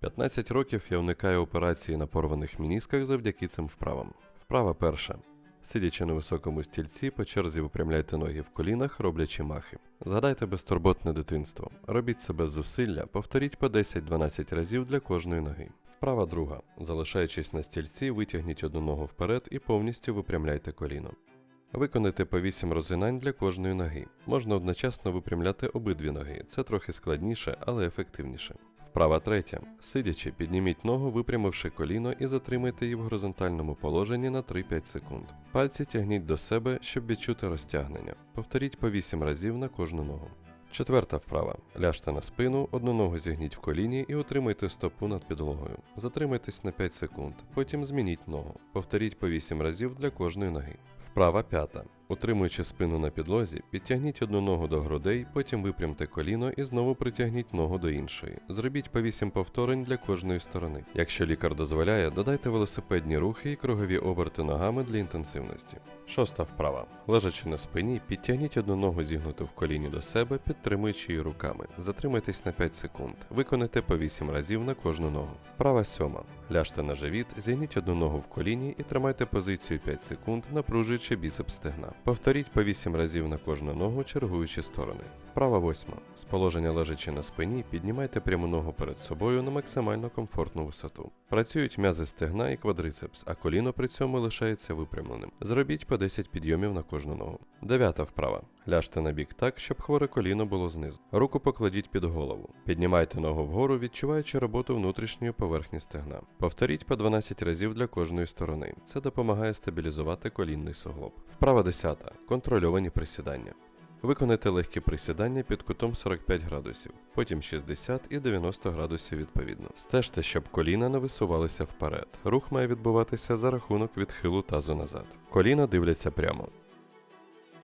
15 років я уникаю операції на порваних мінісках завдяки цим вправам. Вправа перша. Сидячи на високому стільці, по черзі випрямляйте ноги в колінах, роблячи махи. Згадайте безтурботне дитинство. Робіть це без зусилля, повторіть по 10-12 разів для кожної ноги. Вправа друга. Залишаючись на стільці, витягніть одну ногу вперед і повністю випрямляйте коліно. Виконайте по 8 розгинань для кожної ноги. Можна одночасно випрямляти обидві ноги. Це трохи складніше, але ефективніше. Вправа третя. Сидячи, підніміть ногу, випрямивши коліно і затримайте її в горизонтальному положенні на 3-5 секунд. Пальці тягніть до себе, щоб відчути розтягнення. Повторіть по 8 разів на кожну ногу. Четверта вправа. Ляжте на спину, одну ногу зігніть в коліні і утримайте стопу над підлогою. Затримайтесь на 5 секунд, потім змініть ногу. Повторіть по 8 разів для кожної ноги. Вправа п'ята. Утримуючи спину на підлозі, підтягніть одну ногу до грудей, потім випрямте коліно і знову притягніть ногу до іншої. Зробіть по 8 повторень для кожної сторони. Якщо лікар дозволяє, додайте велосипедні рухи і кругові оберти ногами для інтенсивності. Шоста вправа. Лежачи на спині, підтягніть одну ногу зігнуту в коліні до себе, підтримуючи її руками. Затримайтесь на 5 секунд. Виконайте по 8 разів на кожну ногу. Вправа сьома. Ляжте на живіт, зігніть одну ногу в коліні і тримайте позицію 5 секунд, напружуючи біцепс стегна. Повторіть по 8 разів на кожну ногу, чергуючи сторони. Вправа восьма. З положення лежачи на спині, піднімайте пряму ногу перед собою на максимально комфортну висоту. Працюють м'язи стегна і квадрицепс, а коліно при цьому лишається випрямленим. Зробіть по 10 підйомів на кожну ногу. Дев'ята вправа. Ляжте на бік так, щоб хворе коліно було знизу. Руку покладіть під голову. Піднімайте ногу вгору, відчуваючи роботу внутрішньої поверхні стегна. Повторіть по 12 разів для кожної сторони. Це допомагає стабілізувати колінний суглоб. Вправа 10. Контрольовані присідання. Виконайте легкі присідання під кутом 45 градусів, потім 60 і 90 градусів відповідно. Стежте, щоб коліна не висувалися вперед. Рух має відбуватися за рахунок відхилу тазу назад. Коліна дивляться прямо.